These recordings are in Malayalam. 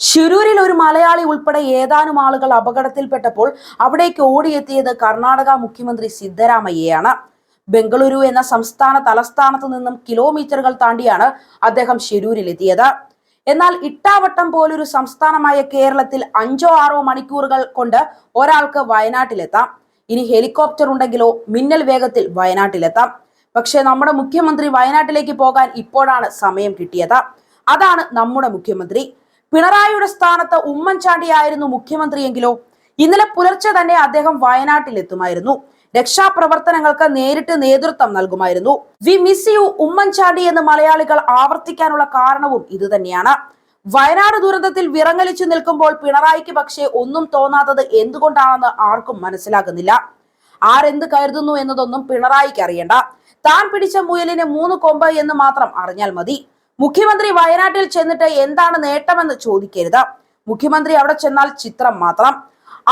ശിരൂരിൽ ഒരു മലയാളി ഉൾപ്പെടെ ഏതാനും ആളുകൾ അപകടത്തിൽപ്പെട്ടപ്പോൾ അവിടേക്ക് ഓടിയെത്തിയത് കർണാടക മുഖ്യമന്ത്രി സിദ്ധരാമയ്യയാണ്. ബംഗളൂരു എന്ന സംസ്ഥാന തലസ്ഥാനത്ത് നിന്നും കിലോമീറ്ററുകൾ താണ്ടിയാണ് അദ്ദേഹം ശിരൂരിലെത്തിയത്. എന്നാൽ ഇട്ടാവട്ടം പോലൊരു സംസ്ഥാനമായ കേരളത്തിൽ അഞ്ചോ ആറോ മണിക്കൂറുകൾ കൊണ്ട് ഒരാൾക്ക് വയനാട്ടിലെത്താം. ഇനി ഹെലികോപ്റ്റർ ഉണ്ടെങ്കിലോ മിന്നൽ വേഗത്തിൽ വയനാട്ടിലെത്താം. പക്ഷേ നമ്മുടെ മുഖ്യമന്ത്രി വയനാട്ടിലേക്ക് പോകാൻ ഇപ്പോഴാണ് സമയം കിട്ടിയത്. അതാണ് നമ്മുടെ മുഖ്യമന്ത്രി. പിണറായിയുടെ സ്ഥാനത്ത് ഉമ്മൻചാണ്ടിയായിരുന്നു മുഖ്യമന്ത്രിയെങ്കിലോ? ഇന്നലെ പുലർച്ചെ തന്നെ അദ്ദേഹം വയനാട്ടിലെത്തുമായിരുന്നു. രക്ഷാപ്രവർത്തനങ്ങൾക്ക് നേരിട്ട് നേതൃത്വം നൽകുമായിരുന്നു. വി മിസ് യു ഉമ്മൻചാണ്ടി എന്ന് മലയാളികൾ ആവർത്തിക്കാനുള്ള കാരണവും ഇതുതന്നെയാണ്. വയനാട് ദുരന്തത്തിൽ വിറങ്ങലിച്ചു നിൽക്കുമ്പോൾ പിണറായിക്ക് പക്ഷേ ഒന്നും തോന്നാത്തത് എന്തുകൊണ്ടാണെന്ന് ആർക്കും മനസ്സിലാകുന്നില്ല. ആരെന്ത് കരുതുന്നു എന്നതൊന്നും പിണറായിക്ക് അറിയണ്ട. താൻ പിടിച്ച മുയലിന് മൂന്ന് കൊമ്പ് എന്ന് മാത്രം അറിഞ്ഞാൽ മതി. മുഖ്യമന്ത്രി വയനാട്ടിൽ ചെന്നിട്ട് എന്താണ് നേട്ടമെന്ന് ചോദിക്കരുത്. മുഖ്യമന്ത്രി അവിടെ ചെന്നാൽ ചിത്രം മാത്രം.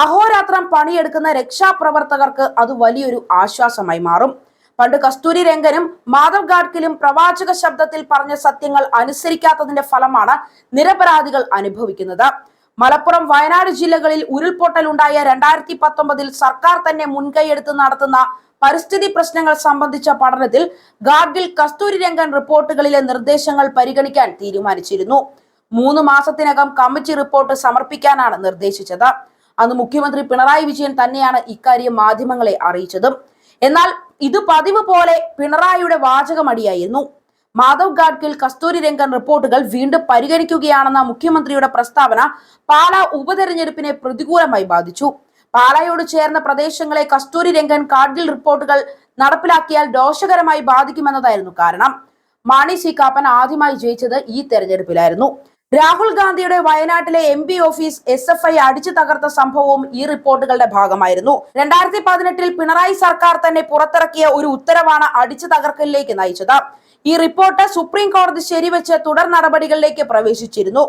അഹോരാത്രം പണിയെടുക്കുന്ന രക്ഷാപ്രവർത്തകർക്ക് അത് വലിയൊരു ആശ്വാസമായി മാറും. പണ്ട് കസ്തൂരി രംഗനും മാധവ് ഗാഡ്കിലും പ്രവാചക ശബ്ദത്തിൽ പറഞ്ഞ സത്യങ്ങൾ അനുസരിക്കാത്തതിന്റെ ഫലമാണ് നിരപരാധികൾ അനുഭവിക്കുന്നത്. മലപ്പുറം വയനാട് ജില്ലകളിൽ ഉരുൾപൊട്ടൽ ഉണ്ടായ രണ്ടായിരത്തി പത്തൊമ്പതിൽ സർക്കാർ തന്നെ മുൻകൈയെടുത്ത് നടത്തുന്ന പരിസ്ഥിതി പ്രശ്നങ്ങൾ സംബന്ധിച്ച പഠനത്തിൽ ഗാർഗിൽ കസ്തൂരി രംഗൻ റിപ്പോർട്ടുകളിലെ നിർദ്ദേശങ്ങൾ പരിഗണിക്കാൻ തീരുമാനിച്ചിരുന്നു. മൂന്ന് മാസത്തിനകം കമ്മിറ്റി റിപ്പോർട്ട് സമർപ്പിക്കാനാണ് നിർദ്ദേശിച്ചത്. അന്ന് മുഖ്യമന്ത്രി പിണറായി വിജയൻ തന്നെയാണ് ഇക്കാര്യം മാധ്യമങ്ങളെ അറിയിച്ചതും. എന്നാൽ ഇത് പതിവ് പോലെ പിണറായിയുടെ വാചകമടിയായിരുന്നു. മാധവ് ഗാഡ്ഗിൽ കസ്തൂരി രംഗൻ റിപ്പോർട്ടുകൾ വീണ്ടും പരിഗണിക്കുകയാണെന്ന മുഖ്യമന്ത്രിയുടെ പ്രസ്താവന പാലാ ഉപതെരഞ്ഞെടുപ്പിനെ പ്രതികൂലമായി ബാധിച്ചു. പാലായോട് ചേർന്ന പ്രദേശങ്ങളെ കസ്തൂരി രംഗൻ കാഡ്ഗിൽ റിപ്പോർട്ടുകൾ നടപ്പിലാക്കിയാൽ ദോഷകരമായി ബാധിക്കുമെന്നതായിരുന്നു കാരണം. മാണി സി കാപ്പൻ ആദ്യമായി ജയിച്ചത് ഈ തെരഞ്ഞെടുപ്പിലായിരുന്നു. രാഹുൽ ഗാന്ധിയുടെ വയനാട്ടിലെ M P office S F I അടിച്ചു തകർത്ത സംഭവവും ഈ റിപ്പോർട്ടുകളുടെ ഭാഗമായിരുന്നു. രണ്ടായിരത്തി പതിനെട്ടിൽ പിണറായി സർക്കാർ തന്നെ പുറത്തിറക്കിയ ഒരു ഉത്തരവാണ് അടിച്ചു തകർക്കലിലേക്ക് നയിച്ചത്. ഈ റിപ്പോർട്ട് സുപ്രീം കോടതി ശരിവെച്ച് തുടർ നടപടികളിലേക്ക് പ്രവേശിച്ചിരുന്നു.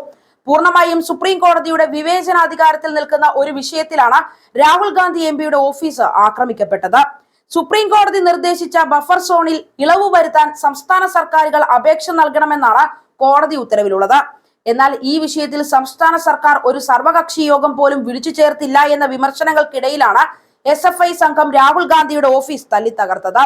പൂർണമായും സുപ്രീം കോടതിയുടെ വിവേചനാധികാരത്തിൽ നിൽക്കുന്ന ഒരു വിഷയത്തിലാണ് രാഹുൽ ഗാന്ധി എം പിയുടെ ഓഫീസ് ആക്രമിക്കപ്പെട്ടത്. സുപ്രീം കോടതി നിർദ്ദേശിച്ച ബഫർ സോണിൽ ഇളവ് വരുത്താൻ സംസ്ഥാന സർക്കാരുകൾ അപേക്ഷ നൽകണമെന്നാണ് കോടതി ഉത്തരവിലുള്ളത്. എന്നാൽ ഈ വിഷയത്തിൽ സംസ്ഥാന സർക്കാർ ഒരു സർവകക്ഷി യോഗം പോലും വിളിച്ചു ചേർത്തില്ല എന്ന വിമർശനങ്ങൾക്കിടയിലാണ് എസ് എഫ് ഐ സംഘം രാഹുൽ ഗാന്ധിയുടെ ഓഫീസ് തല്ലി തകർത്തത്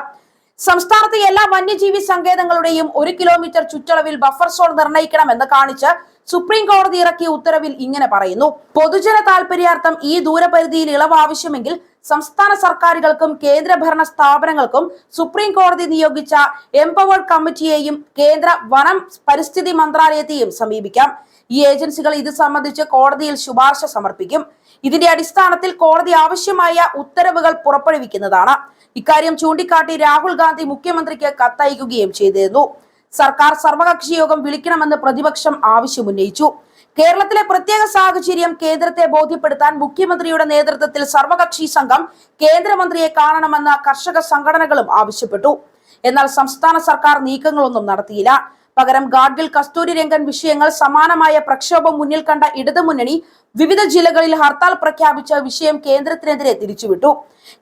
സംസ്ഥാനത്തെ എല്ലാ വന്യജീവി സങ്കേതങ്ങളുടെയും ഒരു കിലോമീറ്റർ ചുറ്റളവിൽ ബഫർ സോൺ നിർണയിക്കണമെന്ന് കാണിച്ച് സുപ്രീം കോടതി ഇറക്കിയ ഉത്തരവിൽ ഇങ്ങനെ പറയുന്നു. പൊതുജന താൽപര്യാർത്ഥം ഈ ദൂരപരിധിയിൽ ഇളവ് ആവശ്യമെങ്കിൽ സംസ്ഥാന സർക്കാരുകൾക്കും കേന്ദ്രഭരണ സ്ഥാപനങ്ങൾക്കും സുപ്രീം കോടതി നിയോഗിച്ച എംപവേർഡ് കമ്മിറ്റിയെയും കേന്ദ്ര വനം പരിസ്ഥിതി മന്ത്രാലയത്തെയും സമീപിക്കാം. ഈ ഏജൻസികൾ ഇത് സംബന്ധിച്ച് കോടതിയിൽ ശുപാർശ സമർപ്പിക്കും. ഇതിന്റെ അടിസ്ഥാനത്തിൽ കോടതി ആവശ്യമായ ഉത്തരവുകൾ പുറപ്പെടുവിക്കുന്നതാണ്. ഇക്കാര്യം ചൂണ്ടിക്കാട്ടി രാഹുൽ ഗാന്ധി മുഖ്യമന്ത്രിക്ക് കത്തയക്കുകയും ചെയ്തിരുന്നു. സർക്കാർ സർവകക്ഷി യോഗം വിളിക്കണമെന്ന് പ്രതിപക്ഷം ആവശ്യമുന്നയിച്ചു. കേരളത്തിലെ പ്രത്യേക സാഹചര്യം കേന്ദ്രത്തെ ബോധ്യപ്പെടുത്താൻ മുഖ്യമന്ത്രിയുടെ നേതൃത്വത്തിൽ സർവകക്ഷി സംഘം കേന്ദ്രമന്ത്രിയെ കാണണമെന്ന് കർഷക സംഘടനകളും ആവശ്യപ്പെട്ടു. എന്നാൽ സംസ്ഥാന സർക്കാർ നീക്കങ്ങളൊന്നും നടത്തിയില്ല. പകരം ഗാഡ്ഗിൽ കസ്തൂരി രംഗൻ വിഷയങ്ങൾ സമാനമായ പ്രക്ഷോഭം മുന്നിൽ കണ്ട ഇടതുമുന്നണി വിവിധ ജില്ലകളിൽ ഹർത്താൽ പ്രഖ്യാപിച്ച വിഷയം കേന്ദ്രത്തിനെതിരെ തിരിച്ചുവിട്ടു.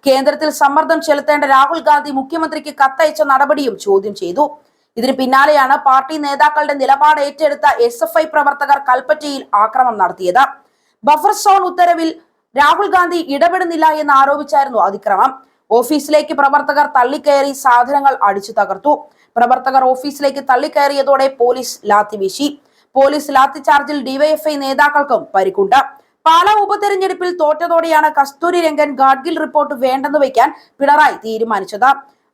കേന്ദ്രത്തിൽ സമ്മർദ്ദം ചെലുത്തേണ്ട രാഹുൽ ഗാന്ധി മുഖ്യമന്ത്രിക്ക് കത്തയച്ച നടപടിയും ചോദ്യം ചെയ്തു. ഇതിന് പിന്നാലെയാണ് പാർട്ടി നേതാക്കളുടെ നിലപാട് ഏറ്റെടുത്ത എസ് എഫ് ഐ പ്രവർത്തകർ കൽപ്പറ്റയിൽ ആക്രമണം നടത്തിയത്. ബഫർ സോൺ ഉത്തരവിൽ രാഹുൽ ഗാന്ധി ഇടപെടുന്നില്ല എന്ന് ആരോപിച്ചായിരുന്നു അതിക്രമം. ഓഫീസിലേക്ക് പ്രവർത്തകർ തള്ളിക്കയറി സാധനങ്ങൾ അടിച്ചു തകർത്തു. പ്രവർത്തകർ ഓഫീസിലേക്ക് തള്ളിക്കയറിയതോടെ പോലീസ് ലാത്തി വീശി. പോലീസ് ലാത്തി ചാർജിൽ ഡിവൈഎഫ്ഐ നേതാക്കൾക്കും പരിക്കുണ്ട്. പാലാ ഉപതെരഞ്ഞെടുപ്പിൽ തോറ്റതോടെയാണ് കസ്തൂരി രംഗൻ ഗാഡ്ഗിൽ റിപ്പോർട്ട് വേണ്ടെന്ന് വയ്ക്കാൻ പിണറായി തീരുമാനിച്ചത്.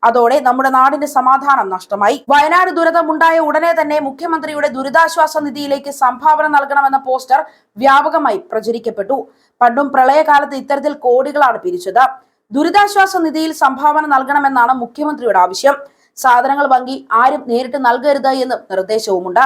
അതോടെ നമ്മുടെ നാടിന്റെ സമാധാനം നഷ്ടമായി. വയനാട് ദുരിതമുണ്ടായ ഉടനെ തന്നെ മുഖ്യമന്ത്രിയുടെ ദുരിതാശ്വാസ നിധിയിലേക്ക് സംഭാവന നൽകണമെന്ന പോസ്റ്റർ വ്യാപകമായി പ്രചരിക്കപ്പെട്ടു. പണ്ടും പ്രളയകാലത്ത് ഇത്തരത്തിൽ കോടികളാണ് പിരിച്ചത്. ദുരിതാശ്വാസ നിധിയിൽ സംഭാവന നൽകണമെന്നാണ് മുഖ്യമന്ത്രിയുടെ ആവശ്യം. സാധനങ്ങൾ വാങ്ങി ആരും നേരിട്ട് നൽകരുത് എന്നും നിർദ്ദേശവുമുണ്ട്.